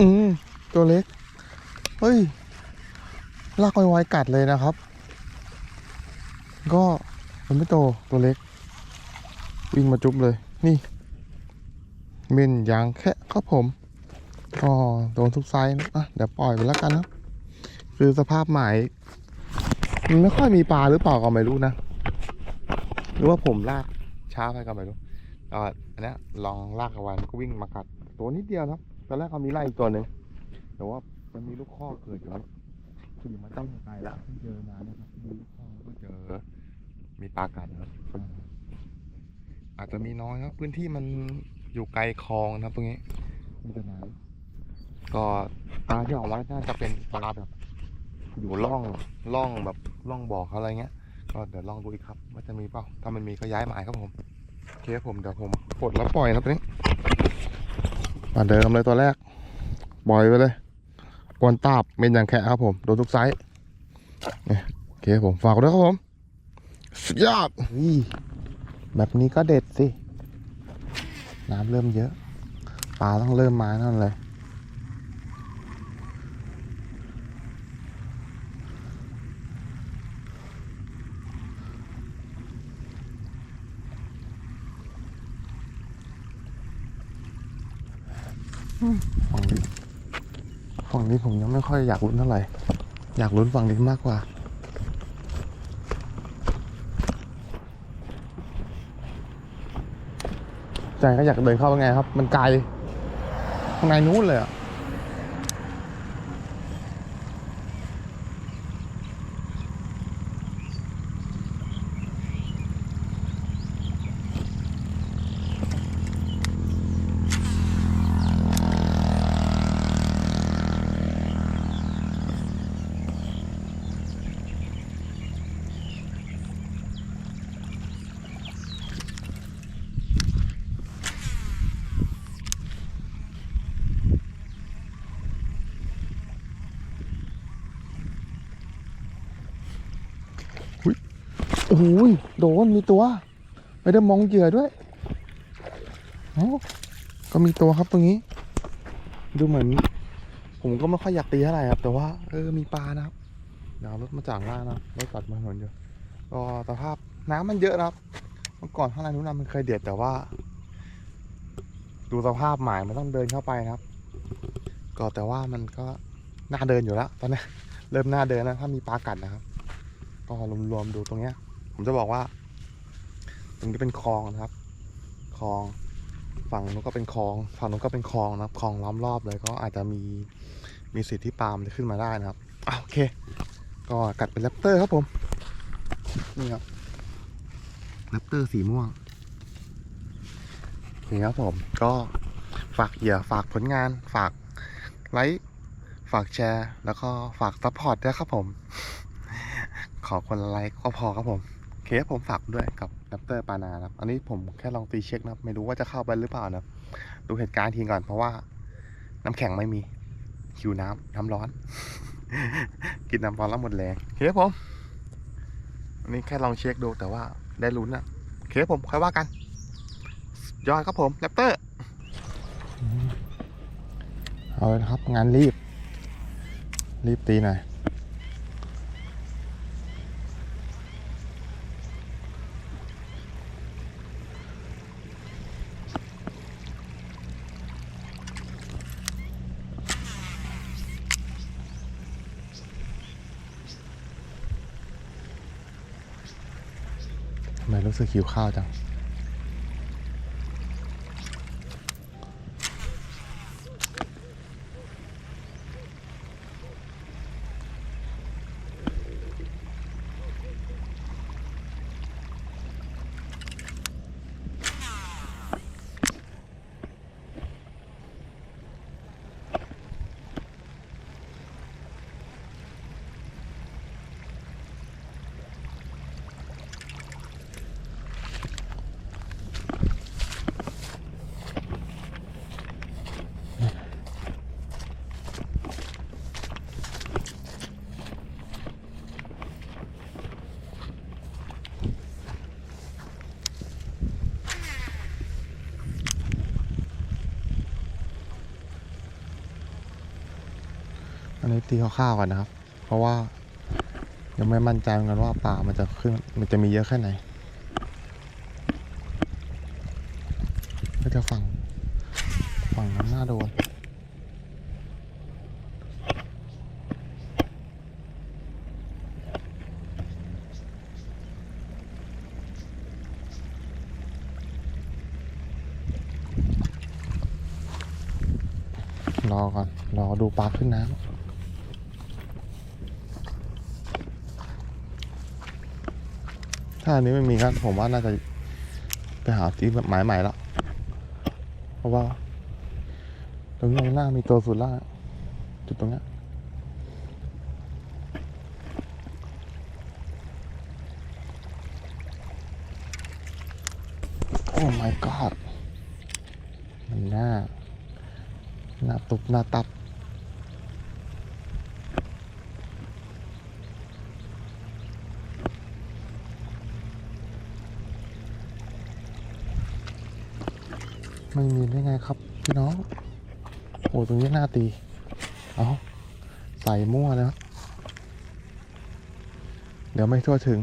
อืมตัวเล็ก เฮ้ย ลากไวๆกัดเลยนะครับ ก็มันไม่โตตัวเล็ก วิ่งมาจุ๊บเลย นี่ เม่นยางแค่ครับผมก็โดนทุกไซส์นะ เดี๋ยวปล่อยไปแล้วกันนะ คือสภาพหมายมันไม่ค่อยมีปลาหรือเปล่าก็ไม่รู้นะ หรือว่าผมลากช้าไปก็ไม่รู้อันนี้ลองลากเอาไว้มันก็วิ่งมากัดตัวนิดเดียวนะครับ ตอนแรกเขามีไล่อีกตัวหนึ่งแต่ว่ามันมีลูกข้อเกิดอยู่ครับคือมันต้องไกลละเพิ่งเจอนานนะครับมีลูกข้อก็เจอมีปลากัดนครับอาจจะมีน้อยครับ พื้นที่มันอยู่ไกลคลองนะครับตรงนี้มีแต่น้ำก็ปลาที่ออกมาน่าจะเป็นปลาแบบอยู่ล่องล่องแบบล่องบ่อเขาอะไรเงี้ย ก็เดี๋ยวลองดูอีกครับ ว่าจะมีเปล่าถ้ามันมีก็ย้ายหมายครับผมโอเคผมเดี๋ยวผมปลดแล้วปล่อยนะครับตรงนี้ มาเดิมเลยตัวแรกปล่อยไปเลยกวนตาบเมนอย่างแค่ครับผมโดนทุกไซส์เนี่ยโอเคผมฝากด้วยครับผมสุดยอดอีแบบนี้ก็เด็ดสิ น้ำเริ่มเยอะ ปลาต้องเริ่มมานั่นเลย ฝั่งนี้ฝั่งนี้ผมยังไม่ค่อยอยากลุ้นเท่าไหร่ อยากลุ้นฝั่งนี้มากกว่า ใจก็อยากเดินเข้าไปไงครับ มันไกลข้างในนู้นเลยอะ โอ้ยโดนมีตัว ไม่ได้มองเหยื่อด้วยโอ้ก็มีตัวครับตรงนี้ ดูเหมือน ผมก็ไม่ค่อยอยากตีเท่าไหร่ครับ แต่ว่าเออมีปลานะครับเดี๋ยวรถมาจ่างล่างนะรถตัดมาถนนอยู่ก็สภาพน้ำมันเยอะนะครับเมื่อก่อนข้างในนู้นมันเคยเดือดแต่ว่า ดูสภาพหมายมันต้องเดินเข้าไปครับ ก็แต่ว่ามันก็น่าเดินอยู่แล้วตอนนี้เริ่มน่าเดินนะถ้ามีปลากัดนะครับ ก็รวมๆดูตรงเนี้ย ผมจะบอกว่า ตรงนี้เป็นคลองนะครับ คลอง ฝั่งนู้นก็เป็นคลอง ฝั่งนู้นก็เป็นคลองนะครับ คลองล้อมรอบเลยก็อาจจะมี มีสิทธิ์ที่ปาล์มจะขึ้นมาได้นะครับอะโอเค ก็กัดเป็นแรปเตอร์ครับผม นี่ครับ แรปเตอร์สีม่วงนี่ครับผม ก็ฝากเหยื่อฝากผลงาน ฝากไลค์ ฝากแชร์ แล้วก็ฝากซัพพอร์ตด้วยครับผม ขอคนละไลค์ก็พอครับผม เคครับผมฝากด้วยกับแรปเตอร์ปานาครับ อันนี้ผมแค่ลองตีเช็คนะครับ ไม่รู้ว่าจะเข้าไปหรือเปล่านะครับดูเหตุการณ์ทีก่อนเพราะว่า น้ำแข็งไม่มีหิวน้ำน้ำร้อน กินน้ำร้อนแล้วหมดแรงเคครับผม อันนี้แค่ลองเช็คดูแต่ว่าได้ลุ้นอะเคครับผมค่อยว่ากันยอดครับผมแรปเตอร์เอาเลยครับงานรีบ รีบตีหน่อย รู้สึกหิวข้าวจัง นี้ตีคร่าวๆกันนะครับ เพราะว่ายังไม่มั่นใจเหมือนกันว่าปลามันจะขึ้นมันจะมีเยอะแค่ไหนก็จะฝั่งฝั่งนั้นน่าโดนรอก่อน รอดูปลาขึ้นน้ำ ถ้าอันนี้ไม่มีก็ผมว่าน่าจะไปหาที่หมายใหม่แล้วเพราะว่า ตรงนี้หน้ามีตัวสุดล่างจุดตรงนี้โอ้ my god มันหน้า หน้าตุบหน้าตับ ไม่มีได้ไงครับพี่น้อง โอ้ตรงนี้หน้าตี เอาใส่มั่วแล้ว เดี๋ยวไม่ทั่วถึง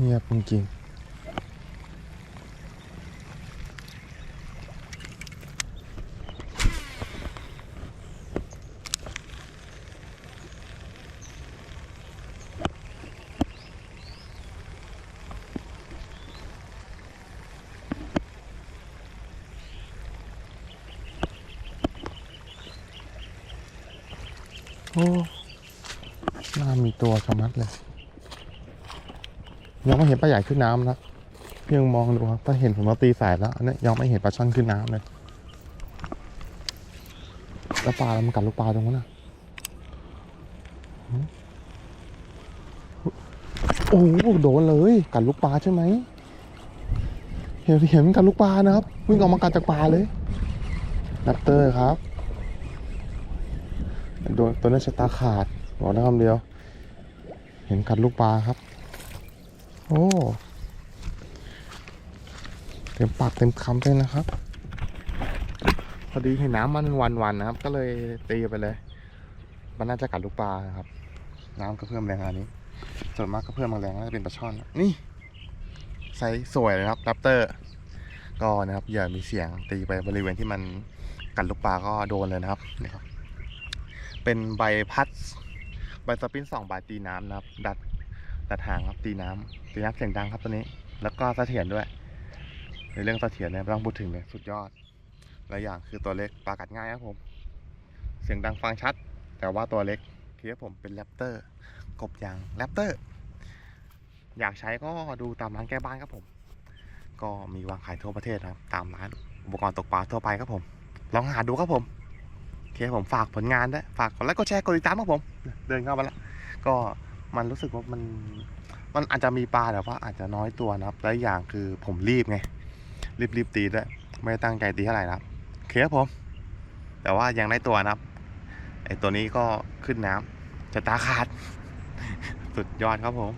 เงียบจริงโอ้น่ามีตัวชะมัดเลย ยังไม่เห็นปลาใหญ่ขึ้นน้ำนะพี่ยังมองดูครับถ้าเห็นผมมาตีสายแล้วอันนี้ยังไม่เห็นปลาช่อนขึ้นน้ำเลยแล้วปลาแล้วมันกัดลูกปลาตรงนั้นนะโอ้โหโดนเลยกัดลูกปลาใช่ไหมเห็นเห็นมันกัดลูกปลานะครับวิ่งออกมากัดจากปลาเลยนัตเตอร์ครับโดนตัวนั้นชะตาขาดบอกได้คำเดียว เห็นกัดลูกปลาครับ โอ้เต็มปากเต็มคำเลยนะครับ พอดีเห็นน้ำมันวันๆนะครับ ก็เลยตีไปเลย มันน่าจะกัดลูกปลานะครับ น้ำก็เพิ่มแรงอันนี้ ส่วนมากก็เพิ่มแรงน่าจะเป็นปลาช่อนนี่ไซส์สวยเลยครับดัปเตอร์ ก็นะครับอย่ามีเสียงตีไปบริเวณที่มันกัดลูกปลาก็โดนเลยนะครับนี่ครับ เป็นใบพัดใบสปินสองใบตีน้ำนะครับ ดัด ตัดหางครับตีน้ำตีน้ำเสียงดังครับตัวนี้ แล้วก็เสถียรด้วย ในเรื่องเสถียรเนี่ยไม่ต้องพูดถึงเลยสุดยอดและอย่างคือตัวเล็กปลากัดง่ายครับผม เสียงดังฟังชัด แต่ว่าตัวเล็กคือผมเป็นแรปเตอร์กบยางแรปเตอร์อยากใช้ก็ดูตามร้านแก้บ้านครับผม ก็มีวางขายทั่วประเทศครับ ตามร้านอุปกรณ์ตกปลาทั่วไปครับผม ลองหาดูครับผมโอเคผมฝากผลงานด้วยฝากกดไลค์กดแชร์กดติดตามครับผม เดินเข้ามาแล้วก็ มันรู้สึกว่ามันมันอาจจะมีปลาแต่ว่าอาจจะน้อยตัวนะครับและอย่างคือผมรีบไง รีบรีบตีด้วย ไม่ได้ตั้งใจตีเท่าไหร่นะครับโอเคครับผม แต่ว่ายังได้ตัวนะครับไอตัวนี้ก็ขึ้นน้ำจะตาขาด สุดยอดครับผม